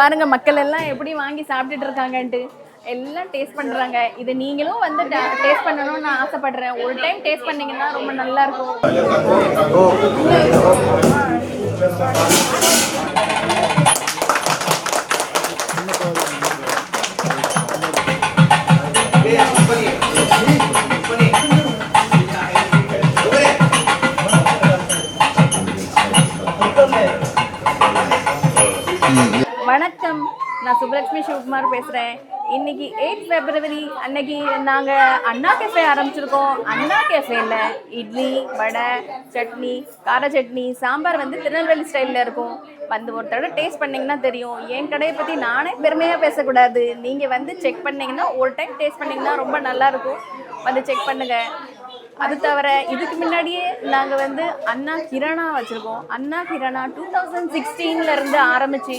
பாருங்க மக்கள் எல்லாம் எப்படி வாங்கி சாப்பிட்டுட்டு இருக்காங்கன்ட்டு. எல்லாம் டேஸ்ட் பண்றாங்க. இது நீங்களும் வந்து டேஸ்ட் பண்ணணும்னு நான் ஆசைப்படுறேன். ஒரு டைம் டேஸ்ட் பண்ணீங்கன்னா ரொம்ப நல்லா இருக்கும். வணக்கம். நான் சுப்லட்சுமி சிவகுமார் பேசுகிறேன் இன்னைக்கு எயிட் ஃபெப்ரவரி அன்னைக்கு நாங்கள் அண்ணா கேஃபே ஆரம்பிச்சிருக்கோம். அண்ணா கேஃபேல இட்லி வடை சட்னி கார சட்னி சாம்பார் வந்து திருநெல்வேலி ஸ்டைலில் இருக்கும். வந்து ஒரு தடவை டேஸ்ட் பண்ணிங்கன்னா தெரியும். என் கடையை பற்றி நானே பெருமையாக பேசக்கூடாது. நீங்கள் வந்து செக் பண்ணிங்கன்னா ஒரு டைம் டேஸ்ட் பண்ணிங்கன்னா ரொம்ப நல்லாயிருக்கும் வந்து செக் பண்ணுங்கள் அது தவிர இதுக்கு முன்னாடியே நாங்கள் வந்து அண்ணா கிரணா வச்சுருக்கோம். அண்ணா கிரணா டூ தௌசண்ட் சிக்ஸ்டீனில் இருந்து ஆரம்பித்து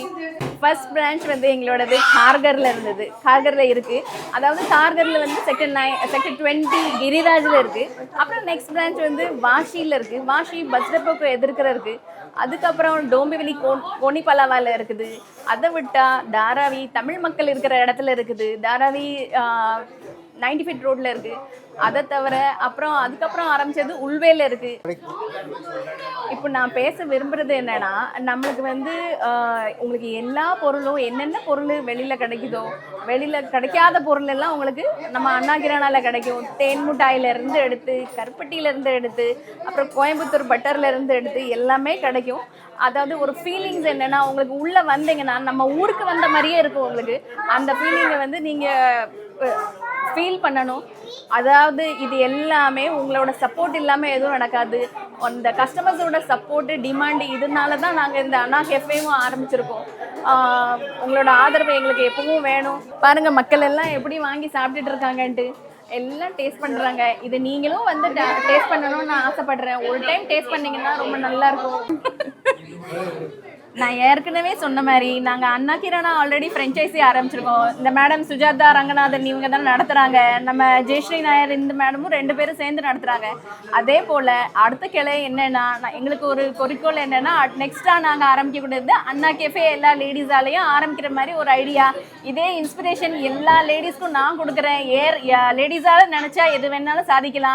ஃபர்ஸ்ட் பிரான்ச் வந்து எங்களோடது கார்கரில் இருந்தது. கார்கரில் இருக்குது அதாவது கார்கரில் வந்து செக்டர் நைன் செக்டர் டுவெண்ட்டி கிரிராஜில் இருக்குது அப்புறம் நெக்ஸ்ட் பிரான்ச் வந்து வாஷியில் இருக்குது வாஷி பஸ் டெப்போக்கு எதிர்க்கிற இருக்குது அதுக்கப்புறம் டோம்பிவெளி கோ கோனிப்பலாவாவில் இருக்குது. அதை விட்டால் தாராவி தமிழ் மக்கள் இருக்கிற இடத்துல இருக்குது. தாராவி நைன்டி ஃபீட் ரோட்டில் இருக்குது அதை தவிர அப்புறம் அதுக்கப்புறம் ஆரம்பிச்சது உள்வேல இருக்குது இப்போ நான் பேச விரும்புறது என்னன்னா நம்மளுக்கு வந்து உங்களுக்கு எல்லா பொருளும் என்னென்ன பொருள் வெளியில் கிடைக்குதோ வெளியில் கிடைக்காத பொருள் எல்லாம் உங்களுக்கு நம்ம அண்ணா கிரானால கிடைக்கும். தேன் இருந்து எடுத்து கருப்பட்டியில இருந்து எடுத்து அப்புறம் கோயம்புத்தூர் பட்டர்ல இருந்து எடுத்து எல்லாமே கிடைக்கும். அதாவது ஒரு ஃபீலிங்ஸ் என்னென்னா உங்களுக்கு உள்ளே வந்தீங்கன்னா நம்ம ஊருக்கு வந்த மாதிரியே இருக்கும் உங்களுக்கு. அந்த ஃபீலிங்கை வந்து நீங்கள் ஃபீல் பண்ணணும். அதாவது இது எல்லாமே உங்களோட சப்போர்ட் இல்லாமல் எதுவும் நடக்காது. அந்த கஸ்டமர்ஸோட சப்போர்ட்டு டிமாண்டு இதனால தான் நாங்கள் இந்த அண்ணா கெஃபேவும் ஆரம்பிச்சிருக்கோம். உங்களோட ஆதரவு எங்களுக்கு எப்பவும் வேணும். பாருங்கள் மக்கள் எல்லாம் எப்படி வாங்கி சாப்பிட்டுட்டு இருக்காங்கன்ட்டு. எல்லாம் டேஸ்ட் பண்ணுறாங்க இது நீங்களும் வந்து டேஸ்ட் பண்ணணும்னு நான் ஆசைப்படுறேன். ஒரு டைம் டேஸ்ட் பண்ணிங்கன்னா ரொம்ப நல்லா இருக்கும். நான் ஏற்கனவே சொன்ன மாதிரி நாங்கள் அண்ணா கிரணா ஆல்ரெடி ஃப்ரெஞ்சைஸி ஆரம்பிச்சிருக்கோம். இந்த மேடம் சுஜாதா ரங்கநாதன் இவங்க தான் நடத்துகிறாங்க நம்ம ஜெயஸ்ரீ நாயர் இந்த மேடமும் ரெண்டு பேரும் சேர்ந்து நடத்துகிறாங்க அதே போல் அடுத்த கிளை என்னென்னா நான் எங்களுக்கு ஒரு குறிக்கோள் என்னென்னா நெக்ஸ்ட்டாக நாங்கள் ஆரம்பிக்கக்கூடியது அண்ணா கேஃபே எல்லா லேடிஸாலேயும் ஆரம்பிக்கிற மாதிரி ஒரு ஐடியா இதே இன்ஸ்பிரேஷன் எல்லா லேடிஸ்க்கும் நான் கொடுக்குறேன். ஏர் லேடிஸால் நினச்சா எது வேணாலும் சாதிக்கலாம்.